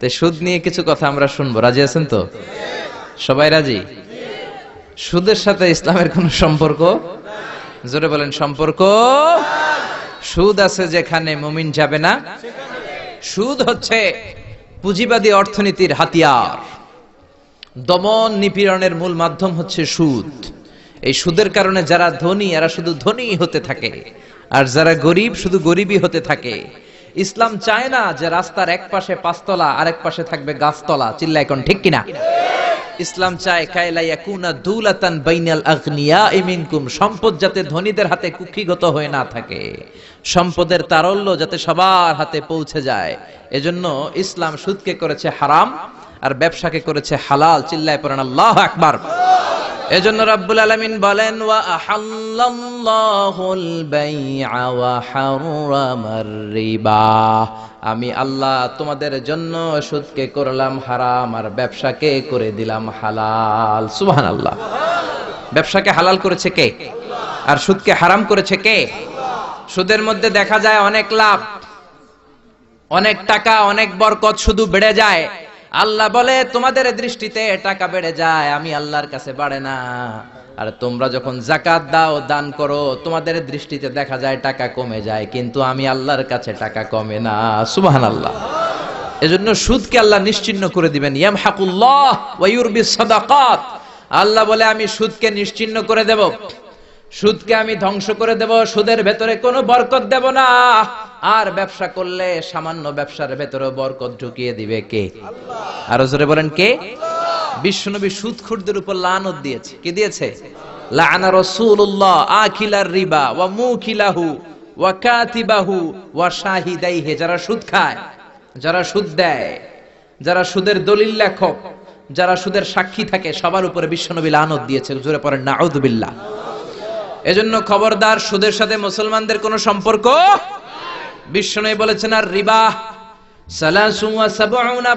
তো সুদ নিয়ে কিছু কথা আমরা শুনব। রাজি আছেন তো? সবাই রাজি? সুদের সাথে ইসলামের কোন সম্পর্ক? জোরে বলেন, সম্পর্ক? সুদ আছে যেখানে মুমিন যাবে না। সুদ হচ্ছে পুঁজিবাদী অর্থনীতির হাতিয়ার। দমন নিপীড়নের মূল মাধ্যম হচ্ছে সুদ। এই সুদের কারণে যারা ধনী, এরা শুধু ধনী হতে থাকে। আর যারা গরিব, শুধু গরিবই হতে থাকে। ইসলাম চায় না যে রাস্তার এক পাশে পাঁচতলা আর এক পাশে থাকবে গাছতলা। চিল্লা এখন ঠিক কিনা? ইসলাম চায়, কায়লা ইয়াকুনা দুলাতান বাইনাল আগনিয়া মিনকুম। সম্পদ যাতে ধনীদের হাতে কুক্ষিগত হয়ে না থাকে। সম্পদের তারল্য যাতে সবার হাতে পৌঁছে যায়। এজন্য ইসলাম সুদকে করেছে হারাম, আর ব্যবসাকে করেছে হালাল। চিল্লায় পড়েন, আল্লাহ আকবার। এজন্য রাব্বুল আলামিন বলেন, ওয়া আহাল্লাল্লাহুল বাইআ ওয়া হারামার রিবা আমি আল্লাহ তোমাদের জন্য সুদকে করলাম হারাম আর ব্যবসাকে করে দিলাম হালাল। সুবহানাল্লাহ। ব্যবসাকে হালাল করেছে কে? আর সুদকে হারাম করেছে কে? সুদের মধ্যে দেখা যায় অনেক লাভ, অনেক টাকা, অনেক বরকত শুধু বেড়ে যায়। আল্লাহ বলে, তোমাদের দৃষ্টিতে টাকা বেড়ে যায়, আমি আল্লাহর কাছে বাড়ে না। আর তোমরা যখন জাকাত দাও, দান করো, তোমাদের দৃষ্টিতে দেখা যায় টাকা কমে যায়, কিন্তু আমি আল্লাহর কাছে টাকা কমে না। সুবহান আল্লাহ এজন্য সুদকে আল্লাহ নিশ্চিহ্ন করে দিবেন। ইয়াম হাকুল্লাহ ওয়াইউরবি সাদাকাত। আল্লাহ বলে, আমি সুদকে নিশ্চিহ্ন করে দেব। সুদকে আমি ধ্বংস করে দেব। সুদের ভেতরে কোনো বরকত দেব না। আর ব্যবসা করলে সামান্য ব্যবসার ভেতরে বরকত ঢুকিয়ে দিবে কে? আরও জোরে বলেন কে? বিশ্বনবী সুদখুরদের উপর লানত দিয়েছে। কি দিয়েছে? রাসূলুল্লাহ আখিলার রিবা ওয়া মুখিলাহু ওয়া কাতিবাহু ওয়া যারা সুদ খায়, যারা সুদ দেয়, যারা সুদের দলিল লেখক, যারা সুদের সাক্ষী থাকে, সবার উপরে বিশ্বনবী লানত দিয়েছে। জোরে পড়েন, নাউযুবিল্লাহ। এজন্য খবরদার সুদের সাথে মুসলমানদের কোনো সম্পর্ক বিশ্বনবী বলেছেন, আর রিবা সালাসু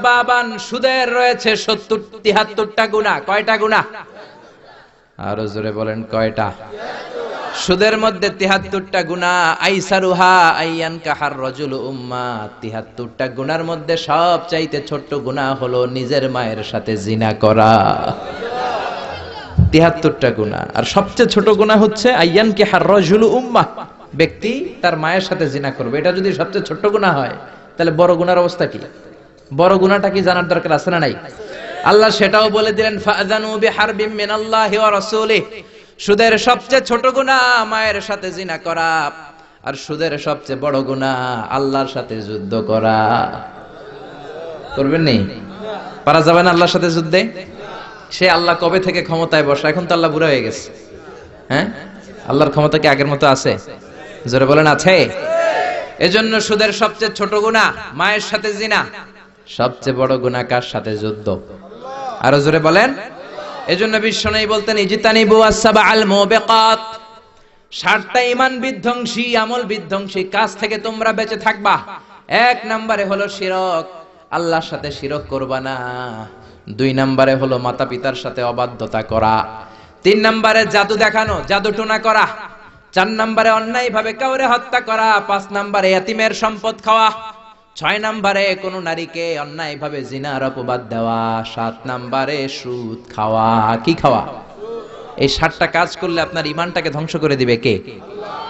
বাবান, সুদের রয়েছে 70 73টা গুনাহ কয়টা গুনাহ আরও জোরে বলেন, কয়টা? সুদের মধ্যে 73টা গুনাহ আইসারুহা আইয়ান কাহার রজুল উম্মা 73টা গুনার মধ্যে সব চাইতে ছোট্ট গুনাহ হলো নিজের মায়ের সাথে জিনা করা। তিহাত্তরটা গুণা। আর সবচেয়ে ছোট গুণা হচ্ছে আইয়ান কে হার রজুল উম্মা। ব্যক্তি তার মায়ের সাথে জিনা করবে। এটা যদি সবচেয়ে ছোট্ট গুণা হয়, তাহলে বড় গুনার অবস্থা কি? বড় গুনাটা কি জানার দরকার আছে না নাই? আল্লাহ সেটাও বলে দিলেন ফাযানু বিহারবিম মিনাল্লাহি ওয়া রাসূলিহি। সুদের সবচেয়ে ছোট গুনাহ, মায়ের সাথে জিনা করা। আর সুদের সবচেয়ে বড় গুনাহ, আল্লাহর সাথে যুদ্ধ করা। করবেন নি? পারা যাবে না আল্লাহর সাথে যুদ্ধে? সে আল্লাহ কবে থেকে ক্ষমতায় বসা? এখন তো আল্লাহ বুড়া হয়ে গেছে। হ্যাঁ? আল্লাহর ক্ষমতা কি আগের মতো আছে? জোরে বলেন, আছে? এজন্য সুদের সবচেয়ে ছোট গুণা মায়ের সাথে জিনা। সবচেয়ে বড় গুণা কার সাথে? যুদ্ধ। আরও জোরে বলেন। এজন্য বিশ্ব নেই বলতেন, ইজিতানিবু আসসাবা আল মুবিকাত। ষাটটা ইমান বিধ্বংসী, আমল বিধ্বংসী, কাজ থেকে তোমরা বেঁচে থাকবা। এক নম্বরে হলো শিরক। আল্লাহর সাথে শিরক করবা না। দুই নম্বরে হলো মাতা পিতার সাথে অবাধ্যতা করা। তিন নম্বরে জাদু দেখানো জাদু টোনা করা। চার নম্বরে অন্যায় ভাবে কাউরে হত্যা করা, পাঁচ নম্বরে এতিমের সম্পদ খাওয়া, ছয় নম্বরে কোন নারীকে অন্যায় ভাবে জিনার অপবাদ দেওয়া, সাত নম্বরে সুদ খাওয়া। কি খাওয়া? এই সাতটা কাজ করলে আপনার ইমানটাকে ধ্বংস করে দিবে কে?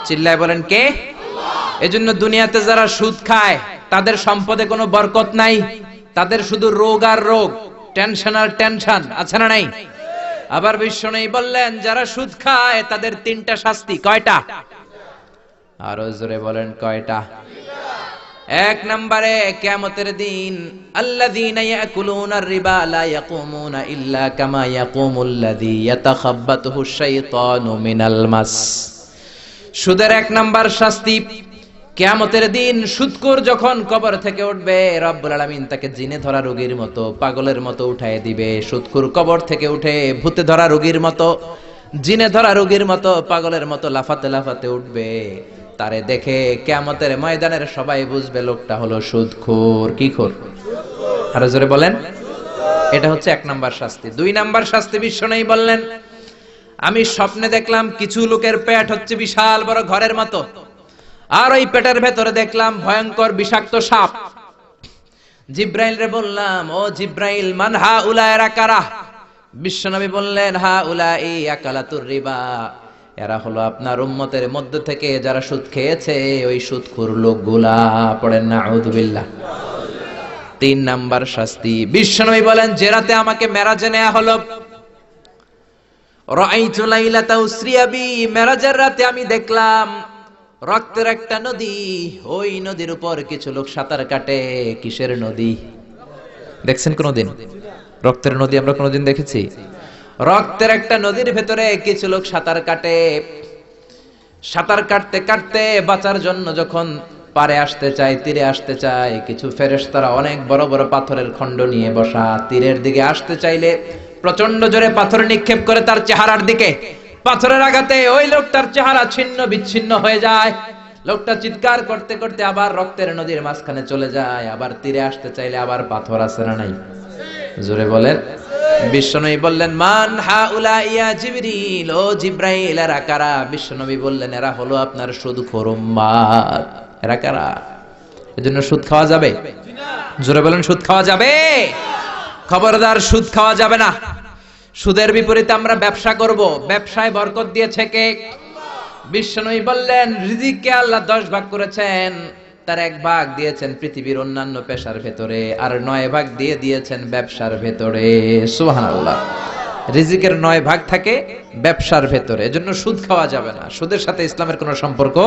চিল্লায় বলেন কে? এজন্য দুনিয়াতে যারা সুদ খায়, তাদের সম্পদে কোনো বরকত নাই। তাদের শুধু রোগ আর রোগ, টেনশন আর টেনশন, আছে না নাই? আবার বিশ্ব নেই বললেন, যারা সুদ খায়, তাদের তিনটা শাস্তি, কয়টা? আরও জোরে বলেন, কয়টা? এক নম্বরে, কিয়ামতের দিন, আল্লাযীনা ইয়াকুলুনা আর-রিবা লা ইয়াকুমুনা ইল্লা কামা ইয়াকুমুল্লাযী ইয়াতাখাব্বাতুহু আশ-শাইতানু মিনাল মাস। সুদের এক নাম্বার শাস্তি কেয়ামতের দিন সুদকুর যখন কবর থেকে উঠবে, রব্বুল আলামিন তাকে জিনে ধরা রোগীর মতো, পাগলের মতো উঠায় দিবে। সুৎকুর কবর থেকে উঠে ভূতে ধরা রোগীর মতো, জিনে ধরা রোগীর মতো, পাগলের মতো লাফাতে লাফাতে উঠবে। তারে দেখে কেয়ামতের ময়দানের সবাই বুঝবে লোকটা হলো সুদখোর কি খোর? আরও জোরে বলেন। এটা হচ্ছে এক নাম্বার শাস্তি। দুই নাম্বার শাস্তি বিশ্ব নেই বললেন, আমি স্বপ্নে দেখলাম কিছু লোকের পেট হচ্ছে বিশাল বড় ঘরের মতো। আর ওই পেটের ভেতরে দেখলাম ভয়ঙ্কর বিষাক্ত সাপ। জিব্রাইল রে বললাম, ও জিব্রাইল, মান হা উলায়রা কারা বিশ্বনবী বললেন, হা উলাই আকালাতুর রিবা। এরা হলো আপনার উম্মতের মধ্য থেকে যারা সুদ খেয়েছে, ওই সুদখোর লোকগুলা। পড়েন না আউযুবিল্লাহ তিন নাম্বার শাস্তি। বিশ্বনবী বলেন, যে রাতে আমাকে মেরাজে নেওয়া হলো, রাআইতু লাইলাতা উসরিয়া মেরাজের রাতে আমি দেখলাম রক্তের একটা নদী, ওই নদীর উপর কিছু লোক সাঁতার কাটে, কিসের নদী? দেখছেন কোনদিন? রক্তের নদী আমরা কোনোদিন দেখেছি? রক্তের একটা নদীর ভেতরে কিছু লোক সাঁতার কাটে। সাঁতার কাটতে কাটতে বাঁচার জন্য যখন পারে আসতে চায়, তীরে আসতে চায়, কিছু ফেরেশতারা অনেক বড় বড় পাথরের খণ্ড নিয়ে বসা, তীরের দিকে আসতে চাইলে প্রচণ্ড জোরে পাথর নিক্ষেপ করে তার চেহারার দিকে। পাথরের আঘাতে ওই লোকটার চেহারা ছিন্ন বিচ্ছিন্ন হয়ে যায়। লোকটা চিৎকার করতে করতে আবার রক্তের নদীর মাঝখানে চলে যায়, আবার তীরে আসতে চাইলে আবার পাথর আছে না নাই? জোরে বলেন। বিশ্বনবী বললেন, মান হা উলা ইয়া জিবরিল, ও জিব্রাইল, এরা কারা? বিশ্বনবী বললেন, এরা হলো আপনার সুদ খোরম্মাত এরা কারা? এজন্য সুদ খাওয়া যাবে? জোরে বলেন, সুদ খাওয়া যাবে? খবরদার, সুদ খাওয়া যাবে না। সুদের বিপরীতে আমরা ব্যবসা করব। ব্যবসায় বরকত দিয়েছে কে? বিশ্বনবী বললেন, রিজিককে আল্লাহ দশ ভাগ করেছেন, তার এক ভাগ দিয়েছেন পৃথিবীর অন্যান্য পেশার ভেতরে, আর নয় ভাগ দিয়ে দিয়েছেন ব্যবসার ভেতরে। সুবহানাল্লাহ। রিজিকের নয় ভাগ থাকে ব্যবসার ভেতরে, এজন্য সুদ খাওয়া যাবে না। সুদের সাথে ইসলামের কোনো সম্পর্ক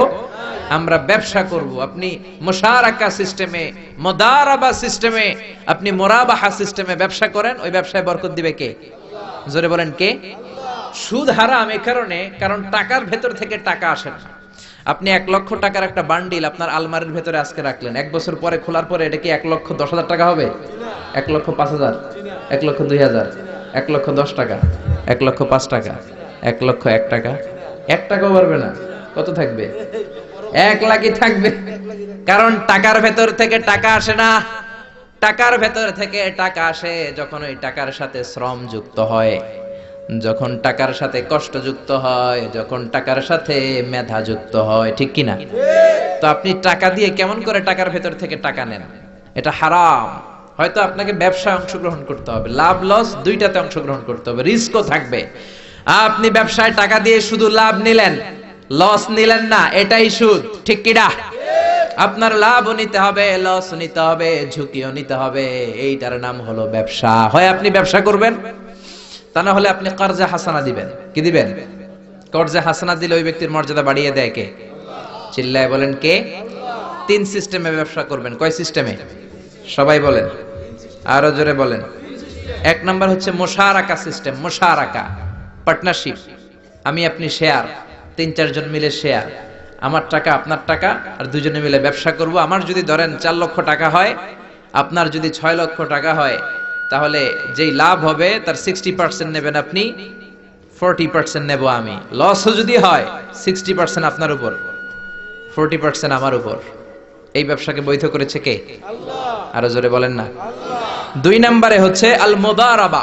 আমরা ব্যবসা করব। আপনি মুশারাকা সিস্টেমে, মোদারাবা সিস্টেমে, আপনি মোরাবাহা সিস্টেমে ব্যবসা করেন, ওই ব্যবসায় বরকত দিবে কে? জোরে বলেন কে? সুদ হারাম এ কারণে, কারণ টাকার ভেতর থেকে টাকা আসে না। আপনি এক লক্ষ টাকার একটা বান্ডিল আপনার আলমারির ভেতরে আজকে রাখলেন। এক বছর পরে খোলার পরে এটা কি এক লক্ষ দশ হাজার টাকা হবে? এক লক্ষ পাঁচ হাজার, এক লক্ষ দুই হাজার, এক লক্ষ দশ টাকা, এক লক্ষ পাঁচ টাকা, এক লক্ষ এক টাকা। এক টাকাও পারবে না। কত থাকবে? এক লাখই থাকবে। কারণ টাকার ভেতর থেকে টাকা আসে না। টাকার ভেতর থেকে টাকা আসে যখন ওই টাকার সাথে শ্রম যুক্ত হয়। যখন টাকার সাথে কষ্ট যুক্ত হয়, যখন টাকার সাথে মেধা যুক্ত হয়, ঠিক কি না তো আপনি টাকা দিয়ে কেমন করে টাকার ভেতর থেকে টাকা নেন? এটা হারাম। হয়তো আপনাকে ব্যবসায় অংশগ্রহণ করতে হবে, লাভ লস দুইটাতে অংশগ্রহণ করতে হবে, রিস্কও থাকবে। আপনি ব্যবসায় টাকা দিয়ে শুধু লাভ নিলেন, লস নিলেন না, এটাই সুদ, ঠিক কিনা? আপনার লাভও নিতে হবে লস নিতে হবে, ঝুঁকিও নিতে হবে। এইটার নাম হলো ব্যবসা। হয় আপনি ব্যবসা করবেন, তা না হলে আপনি কর্জা হাসানা দিবেন। কি দিবেন? কর্জা হাসানা দিলে ওই ব্যক্তির মর্যাদা বাড়িয়ে দেয় কে? চিল্লায় বলেন কে? তিন সিস্টেমে ব্যবসা করবেন। কয় সিস্টেমে? সবাই বলেন। আরও জোরে বলেন। এক নাম্বার হচ্ছে মোশারাকা সিস্টেম, মোশারাকা। পার্টনারশিপ। আমি, আপনি শেয়ার তিন, চারজন মিলে শেয়ার আমার টাকা আপনার টাকা আর দুজনে মিলে ব্যবসা করব। আমার যদি ধরেন চার লক্ষ টাকা হয় আপনার যদি ছয় লক্ষ টাকা হয় তাহলে যেই লাভ হবে তার সিক্সটি পার্সেন্ট নেবেন আপনি ফোরটি পার্সেন্ট নেব আমি। লসও যদি হয় সিক্সটি পার্সেন্ট আপনার উপর ফোরটি পার্সেন্ট আমার উপর। এই ব্যবসাকে বৈধ করেছে কে? আরও জোরে বলেন না। দুই নম্বরে হচ্ছে আল মোদারাবা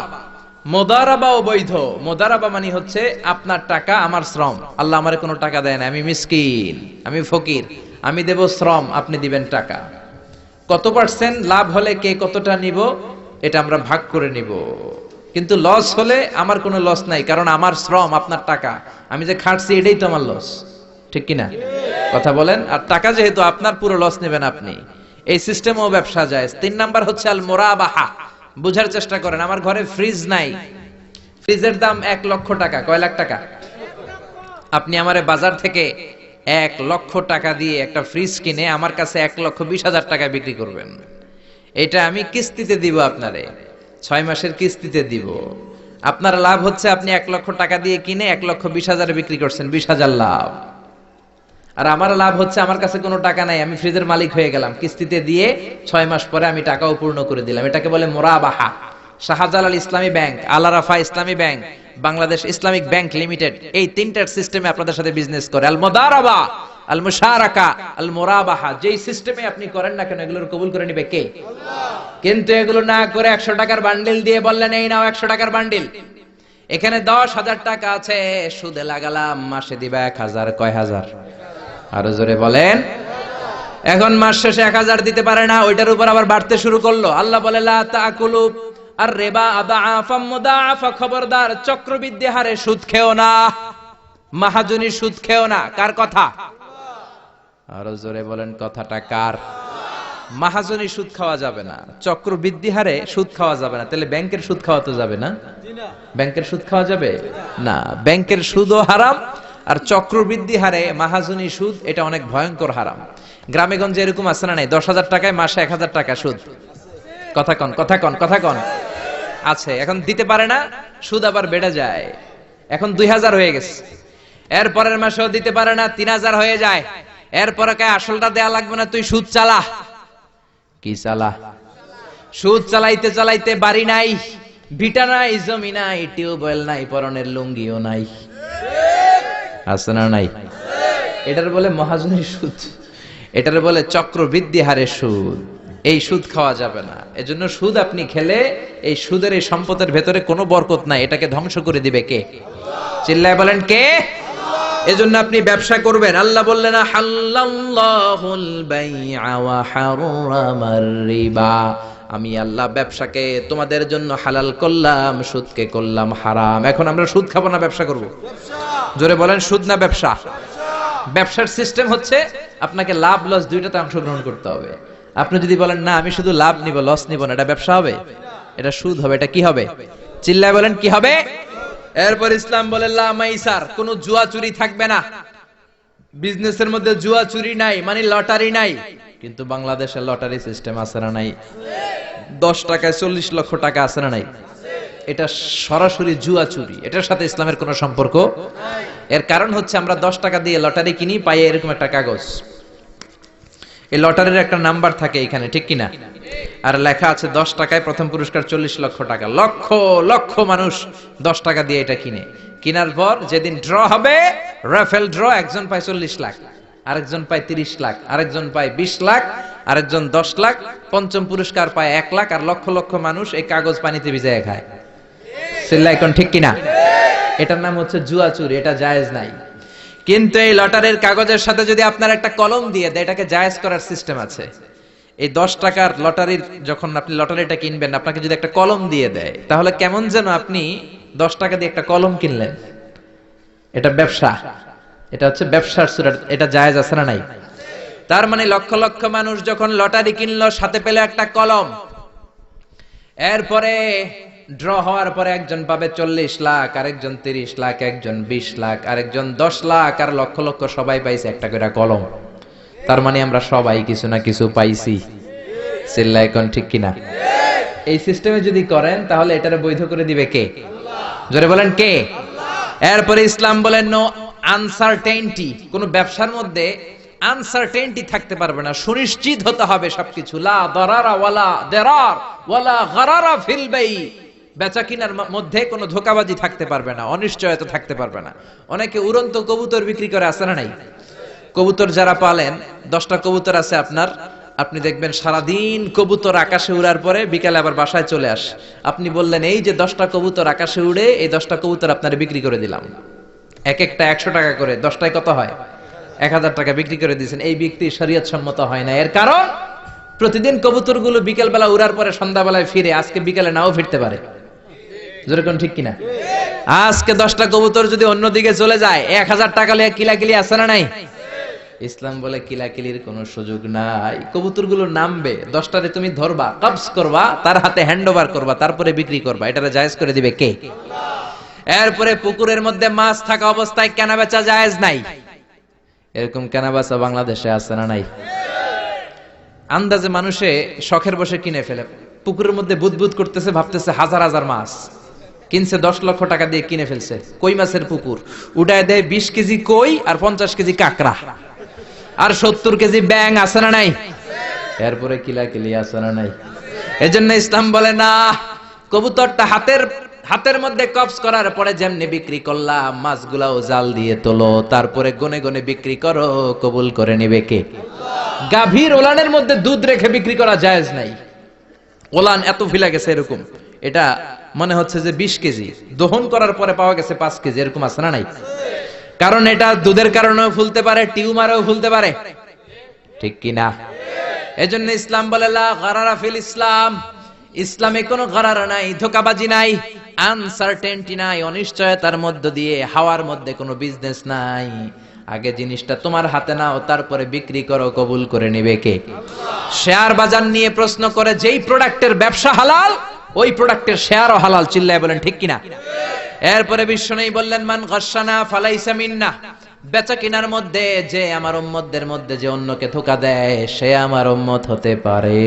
মোদারাবা ও বৈধ মোদারাবা মানে হচ্ছে আপনার টাকা, আমার শ্রম। আল্লাহ আমার কোনো টাকা দেয় না। আমি মিসকিন, আমি ফকির, আমি দেব শ্রম, আপনি দিবেন টাকা। কত পার্সেন্ট লাভ হলে কে কতটা নিব, এটা আমরা ভাগ করে নিব। কিন্তু লস হলে আমার কোনো লস নাই, কারণ আমার শ্রম, আপনার টাকা। আমি যে খাটছি, এটাই তো আমার লস ঠিক কিনা? কথা বলেন? আর টাকা যেহেতু আপনার, পুরো লস নেবেন আপনি। এই সিস্টেমও ব্যবসা যায়। তিন নাম্বার হচ্ছে আল মোরাবাহা বুঝার চেষ্টা করেন, আমার ঘরে ফ্রিজ নাই। ফ্রিজের দাম এক লক্ষ টাকা, কয় লাখ টাকা? আপনি আমারে বাজার থেকে এক লক্ষ টাকা দিয়ে একটা ফ্রিজ কিনে আমার কাছে এক লক্ষ বিশ হাজার টাকা বিক্রি করবেন। এটা আমি কিস্তিতে দিব আপনারে, ছয় মাসের কিস্তিতে দিব। আপনার লাভ হচ্ছে আপনি এক লক্ষ টাকা দিয়ে কিনে এক লক্ষ বিশ হাজার বিক্রি করছেন, বিশ হাজার লাভ। আর আমার লাভ হচ্ছে আমার কাছে কোনো টাকা নাই, আমি ফ্রিজের মালিক হয়ে গেলাম। কিস্তিতে দিয়ে ছয় মাস পরে আমি টাকাও পূর্ণ করে দিলাম। এটাকে বলে মোরাবাহা। Shahjalal Islami bank Alarafah Islami bank, Bangladesh Islamic bank limited, এই তিনটার সিস্টেমে আপনাদের সাথে বিজনেস করে। আল মোদারাবা, আল মুশারাকা, আল মোরাবাহা, যেই সিস্টেমে আপনি করেন না কেন, এগুলোর কবুল করে নিবে কে? কিন্তু এগুলো না করে একশো টাকার বান্ডিল দিয়ে বললেন, এই নাও একশো টাকার বান্ডিল এখানে দশ হাজার টাকা আছে, সুদে লাগালাম, মাসে দিবা এক হাজার, কয় হাজার? আরও জোরে বলেন। এখন মাস শেষে এক হাজার দিতে পারে না ওইটার উপর আবার বাড়তে শুরু করল। আল্লাহ বলে লা তাকুলু আর রেবা আদা আফা খবরদার চক্রবৃদ্ধি হারে সুদ খেও না মাহাজনী সুদ খেও না। কার কথা? আরও জোরে বলেন কথাটা কার? মাহাজনী সুদ খাওয়া যাবে না চক্রবৃদ্ধি হারে সুদ খাওয়া যাবে না। তাহলে ব্যাংকের সুদ খাওয়া তো যাবে না। ব্যাংকের সুদ খাওয়া যাবে? না ব্যাংকের সুদও হারাম আর চক্রবৃদ্ধি হারে মাহাজনী সুদ, এটা অনেক ভয়ঙ্কর হারাম। গ্রামে গঞ্জে এরকম আছে না নাই? দশ হাজার টাকায় মাসে এক হাজার টাকা সুদ। কথা কন কথা কন কথা কন। আছে, এখন দিতে পারে না, সুদ আবার বেড়ে যায়। এখন দুই হাজার হয়ে গেছে। এর পরের মাসেও দিতে পারে না, তিন হাজার হয়ে যায়। এরপরে কে আসলটা দেয়া লাগবে না, তুই সুদ চালা। কি চালা? সুদ চালাইতে চালাইতে বাড়ি নাই, ভিটা নাই, জমি নাই, টিউবওয়েল নাই, পরনের লুঙ্গিও নাই। আছে না নাই। এটার বলে মহাজনের সুদ। এটার বলে চক্রবৃদ্ধি হারে সুদ। এই সুদ খাওয়া যাবে না। এজন্য সুদ আপনি খেলে এই সুদের, এই সম্পদের ভেতরে কোনো বরকত নাই। এটাকে ধ্বংস করে দিবে কে? চিল্লায় বলেন কে? এজন্য আপনি ব্যবসা করবেন। আল্লাহ বললেন, হাল্লাল্লাহুল বাইআ ওয়া আমি আল্লাহ ব্যবসাকে তোমাদের জন্য হালাল করলাম, সুদকে করলাম হারাম। এখন আমরা সুদ খাব না, ব্যবসা করব? জোরে বলেন, সুদ না ব্যবসা? ব্যবসার সিস্টেম হচ্ছে আপনাকে লাভ লস দুইটাতে অংশগ্রহণ করতে হবে। আপনি যদি বলেন, না, আমি শুধু লাভ নিব লস নিব না, এটা ব্যবসা হবে? এটা সুদ হবে, এটা কি হবে? চিল্লায় বলেন, কি হবে? এরপর ইসলাম বলে লামাইসার কোন জুয়া চুরি থাকবে না। বিজনেসের মধ্যে জুয়া চুরি নাই মানে লটারি নাই। কিন্তু বাংলাদেশের লটারি সিস্টেম আছে না নাই? দশ টাকায় চল্লিশ লক্ষ টাকা আছে না নাই? এটা সরাসরি জুয়া চুরি। এটার সাথে ইসলামের কোনো সম্পর্ক? এর কারণ হচ্ছে আমরা দশ টাকা দিয়ে লটারি কিনি পাই এরকম একটা কাগজ। এই লটারির একটা নাম্বার থাকে এখানে, ঠিক কিনা? আর লেখা আছে দশ টাকায় প্রথম পুরস্কার চল্লিশ লক্ষ টাকা। লক্ষ লক্ষ মানুষ দশ টাকা দিয়ে এটা কিনে। কিনার পর যেদিন ড্র হবে, রাফেল ড্র, একজন পায় চল্লিশ লাখ, আরেকজন পায় তিরিশ লাখ, আরেকজন পায় বিশ লাখ, আরেকজন দশ লাখ, পঞ্চম পুরস্কার পায় এক লাখ, আর লক্ষ লক্ষ মানুষ এই কাগজ পানিতে ভিজায় খায়। চিল্লা এখন ঠিক কিনা? এটার নাম হচ্ছে জুয়া চুরি, এটা জায়েজ নাই। কিন্তু এই লটারির কাগজের সাথে যদি আপনার একটা কলম দিয়ে দেয়, এটাকে জায়েজ করার সিস্টেম আছে। এই দশ টাকার লটারির যখন আপনি লটারিটা কিনবেন, আপনাকে যদি একটা কলম দিয়ে দেয়, তাহলে কেমন যেন আপনি দশ টাকা দিয়ে একটা কলম কিনলেন। এটা ব্যবসা। এটা হচ্ছে ব্যবসার সুরাট এটা জায়েজ আছে না নাই? তার মানে লক্ষ লক্ষ মানুষ যখন লটারি কিনলো, সাথে পেলে একটা কলম। এরপরে ড্র হওয়ার পরে একজন পাবে চল্লিশ লাখ, আরেকজন তিরিশ লাখ, একজন বিশ লাখ, আরেকজন দশ লাখ, আর লক্ষ লক্ষ সবাই পাইছে একটা করে কলম। তার মানে আমরা সবাই কিছু না কিছু পাইছি। চিল্লা ঠিক কিনা? এই সিস্টেমে যদি করেন, তাহলে এটারে বৈধ করে দিবে কে? জোরে বলেন কে? এরপরে ইসলাম বলেন নো আনসার্টেনটি কোন ব্যবসার মধ্যে আনসার্টেনটি থাকতে পারবে না। সুনিশ্চিত হতে হবে সবকিছু। লা দরারা ওয়ালা দেরার, ওয়ালা গরারা ফিল বাই বেচা কিনার মধ্যে কোনো ধোকাবাজি থাকতে পারবে না, অনিশ্চয়তা থাকতে পারবে না। অনেকে উড়ন্ত কবুতর বিক্রি করে আসে না নাই? কবুতর যারা পালেন, দশটা কবুতর আছে আপনার, আপনি দেখবেন সারাদিন কবুতর আকাশে উড়ার পরে বিকালে আবার বাসায় চলে আস। আপনি বললেন, এই যে দশটা কবুতর আকাশে উড়ে, এই দশটা কবুতর আপনার বিক্রি করে দিলাম। এক একটা একশো টাকা করে, দশটায় কত হয়? এক হাজার টাকা বিক্রি করে দিয়েছেন। এই বিক্রি শরীয়ত সম্মত হয় না। এর কারণ, প্রতিদিন কবুতরগুলো বিকেল বেলা উড়ার পরে সন্ধ্যাবেলায় ফিরে, আজকে বিকেলে নাও ফিরতে পারে। ঠিক কিনা? আজকে দশটা কবুতর যদি অন্যদিকে চলে যায়, এক হাজার টাকা কিলাকিলি না নাই? ইসলাম বলে কিলাকিলির সুযোগ নাই। নামবে, দশটারে তুমি ধরবা কবস করবা, তার হাতে হ্যান্ড ওভার করবা, তারপরে বিক্রি করবা। এটারে জায়েজ করে দিবে কে? এরপরে পুকুরের মধ্যে মাছ থাকা অবস্থায় কেনা বেচা জায়েজ নাই। এরকম কেনা বেচা বাংলাদেশে আছে না নাই? আন্দাজে মানুষে শখের বসে কিনে ফেলে। পুকুরের মধ্যে বুদবুদ করতেছে, ভাবতেছে হাজার হাজার মাছ। কিনছে দশ লক্ষ টাকা দিয়ে কিনে ফেলছে। কই মাছের পুকুর? উঠায় দেয় বিশ কেজি কই আর পঞ্চাশ কেজি কাঁকড়া। আর সত্তর কেজি ব্যাং আছে না নাই? এরপরে কিলা কিলি আছে না নাই? এজন্য ইসলাম বলে, না, কবুতরটা হাতের হাতের মধ্যে কপস করার পরে যেমনি বিক্রি করলাম, মাছগুলাও জাল দিয়ে তোলো, তারপরে গনে গনে বিক্রি করো, কবুল করে নিবে কে? গাভীর ওলানের মধ্যে দুধ রেখে বিক্রি করা জায়েজ নাই। ওলান এত ফিলা গেছে এরকম। এটা মনে হচ্ছে যে বিশ কেজি। দহন করার পরে পাওয়া গেছে পাঁচ কেজি, এরকম আছে না নাই? কারণ এটা দুধের কারণেও ফুলতে পারে, টিউমারেও ফুলতে পারে। ঠিক কিনা এজন্য ইসলাম বলে ফিল ইসলাম। ইসলামে কোনো গরার নাই, ধোকাবাজি নাই আনসার্টেনটি নাই, অনিশ্চয়তার মধ্য দিয়ে, হাওয়ার মধ্যে কোনো বিজনেস নাই। আগে জিনিসটা তোমার হাতে নাও, তারপরে বিক্রি করো, কবুল করে নিবে কে? শেয়ার বাজার নিয়ে প্রশ্ন করে, যেই প্রোডাক্টের ব্যবসা হালাল ওই প্রোডাক্টের শেয়ারও হালাল, চিল্লায় বলেন, ঠিক কিনা? এরপরে বিশ্ব নেই বললেন, মান ঘর্ষানা ফালাইসা মিন্না। বেচা কিনার মধ্যে যে আমার উম্মতদের মধ্যে যে অন্যকে ধোকা দেয়, সে আমার উম্মত হতে পারে।